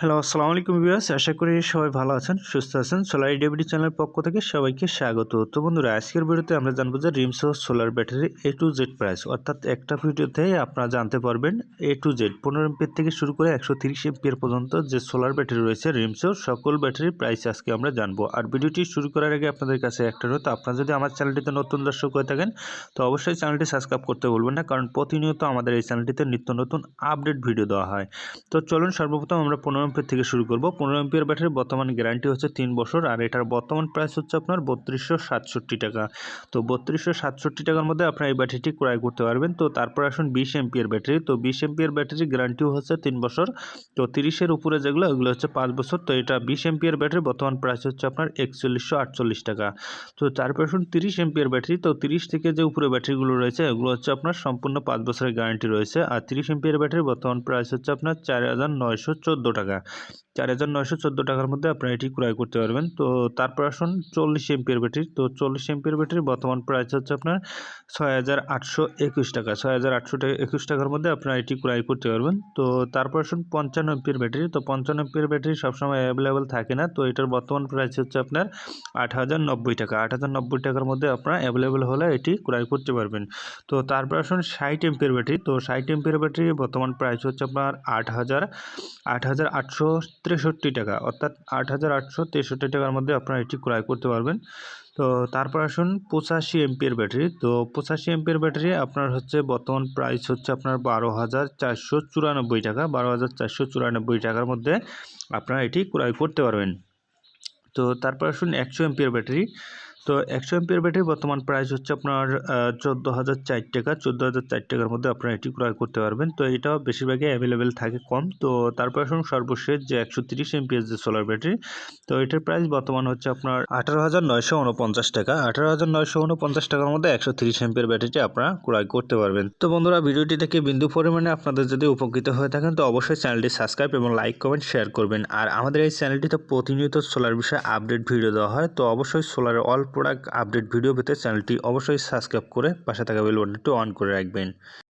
Hello আসসালামু আলাইকুম viewers আশা করি সবাই ভালো আছেন, সুস্থ আছেন। সোলার ডিবিডি চ্যানেলের পক্ষ থেকে সবাইকে স্বাগত। তো বন্ধুরা, আজকের ভিডিওতে আমরা জানব যে Rimso solar battery A to Z price অর্থাৎ একটা ভিডিওতেই আপনারা জানতে পারবেন এ টু জেড পনেরো এমপির থেকে শুরু করে একশো তিরিশ এমপির পর্যন্ত যে সোলার ব্যাটারি রয়েছে, রিমসো সকল ব্যাটারির প্রাইস আজকে আমরা জানব। আর ভিডিওটি শুরু করার আগে আপনাদের কাছে একটা রয়েছে আপনারা যদি আমার চ্যানেলটিতে নতুন দর্শক হয়ে থাকেন, তো অবশ্যই চ্যানেলটি সাবস্ক্রাইব করতে বলবেন না, কারণ প্রতিনিয়ত আমাদের এই চ্যানেলটিতে নিত্য নতুন আপডেট ভিডিও দেওয়া হয়। তো চলুন সর্বপ্রথম আমরা পনেরো এমপির থেকে শুরু করব। পনেরো এমপিয়ার ব্যাটারির বর্তমান গ্যারান্টি হচ্ছে তিন বছর, আর এটার বর্তমান প্রাইস হচ্ছে আপনার বত্রিশশো সাতষট্টি টাকা। তো বত্রিশশো সাতষট্টি টাকার মধ্যে আপনার এই ব্যাটারিটি ক্রয় করতে পারবেন। তো তারপর আসুন বিশ এমপিয়ার ব্যাটারি তো বিশ এমপিয়ার ব্যাটারির গ্যারান্টিও হচ্ছে তিন বছর। তো তিরিশের উপরে যেগুলো, ওগুলো হচ্ছে পাঁচ বছর। তো এটা বিশ এম্পিয়ার ব্যাটারি বর্তমান প্রাইস হচ্ছে আপনার একচল্লিশশো আটচল্লিশ টাকা। তো তারপর আসুন তিরিশ এম্পিয়ার ব্যাটারি তো তিরিশ থেকে যে উপরে ব্যাটারিগুলো রয়েছে এগুলো হচ্ছে আপনার সম্পূর্ণ পাঁচ বছরের গ্যারান্টি রয়েছে। আর তিরিশ এম্পিয়ার ব্যাটারি বর্তমান প্রাইস হচ্ছে আপনার চার হাজার নয়শো চোদ্দ টাকা। চার হাজার নয়শো চোদ্দ টাকার মধ্যে আপনারা এটি ক্রয় করতে পারবেন। তো তারপর আসুন চল্লিশ এমপিয়ার ব্যাটারি। তো চল্লিশ এমপিয়ার ব্যাটারি বর্তমান প্রাইস হচ্ছে আপনার ছয় হাজার আটশো একুশ টাকা। ছয় হাজার আটশো টাকা একুশ টাকার মধ্যে আপনারা এটি ক্রয় করতে পারবেন। তো তারপর আসুন পঞ্চান্ন এমপিয়ার ব্যাটারি। তো পঞ্চান্ন এমপিয়ার ব্যাটারি সবসময় অ্যাভেলেবেল থাকে না। তো এটার বর্তমান প্রাইস হচ্ছে আপনার আট হাজার নব্বই টাকা। আট হাজার নব্বই টাকার মধ্যে আপনারা অ্যাভেলেবেল হলে এটি ক্রয় করতে পারবেন। তো তারপর আসুন ষাট এমপিয়ার ব্যাটারি। তো ষাট এমপিয়ার ব্যাটারি বর্তমান প্রাইস হচ্ছে আপনার আট হাজার আট হাজার আটশো তেষট্টি টাকা, অর্থাৎ আট হাজার আটশো তেষট্টি টাকার মধ্যে আপনারা এটি ক্রয় করতে পারবেন। তো তারপর আসুন পঁচাশি এমপির ব্যাটারি। তো পঁচাশি এমপিয়ার ব্যাটারি আপনার হচ্ছে বর্তমান প্রাইস হচ্ছে আপনার বারো হাজার চারশো চুরানব্বই টাকা। বারো হাজার চারশো চুরানব্বই টাকার মধ্যে আপনারা এটি ক্রয় করতে পারবেন। তো তারপর আসুন একশো এমপিয়ার ব্যাটারি। তো একশো এমপিয়ার ব্যাটারি বর্তমান প্রাইস হচ্ছে আপনার চোদ্দ হাজার চার টাকা। চোদ্দ হাজার চার টাকার মধ্যে আপনারা এটি ক্রয় করতে পারবেন। তো এটাও বেশিরভাগই অ্যাভেলেবেল থাকে কম। তো তারপর আসুন সর্বশেষ যে একশো তিরিশ এমপিএস যে সোলার ব্যাটারি তো এটার প্রাইস বর্তমান হচ্ছে আপনার আঠারো হাজার নয়শো উনপঞ্চাশ টাকা। আঠারো হাজার নয়শো উনপঞ্চাশ টাকার মধ্যে একশো তিরিশ এমপিয়ার ব্যাটারিটি আপনারা ক্রয় করতে পারবেন। তো বন্ধুরা, ভিডিওটি থেকে বিন্দু পরিমাণে আপনাদের যদি উপকৃত হয়ে থাকেন, তো অবশ্যই চ্যানেলটি সাবস্ক্রাইব এবং লাইক কমেন্ট শেয়ার করবেন। আর আমাদের এই চ্যানেলটিতে প্রতিনিয়ত সোলার বিষয়ে আপডেট ভিডিও দেওয়া হয়, তো অবশ্যই সোলারের অল প্রোডাক্ট আপডেট ভিডিও পেতে চ্যানেলটি অবশ্যই সাবস্ক্রাইব করে পাশে থাকা বেল বাটনটি অন করে রাখবেন।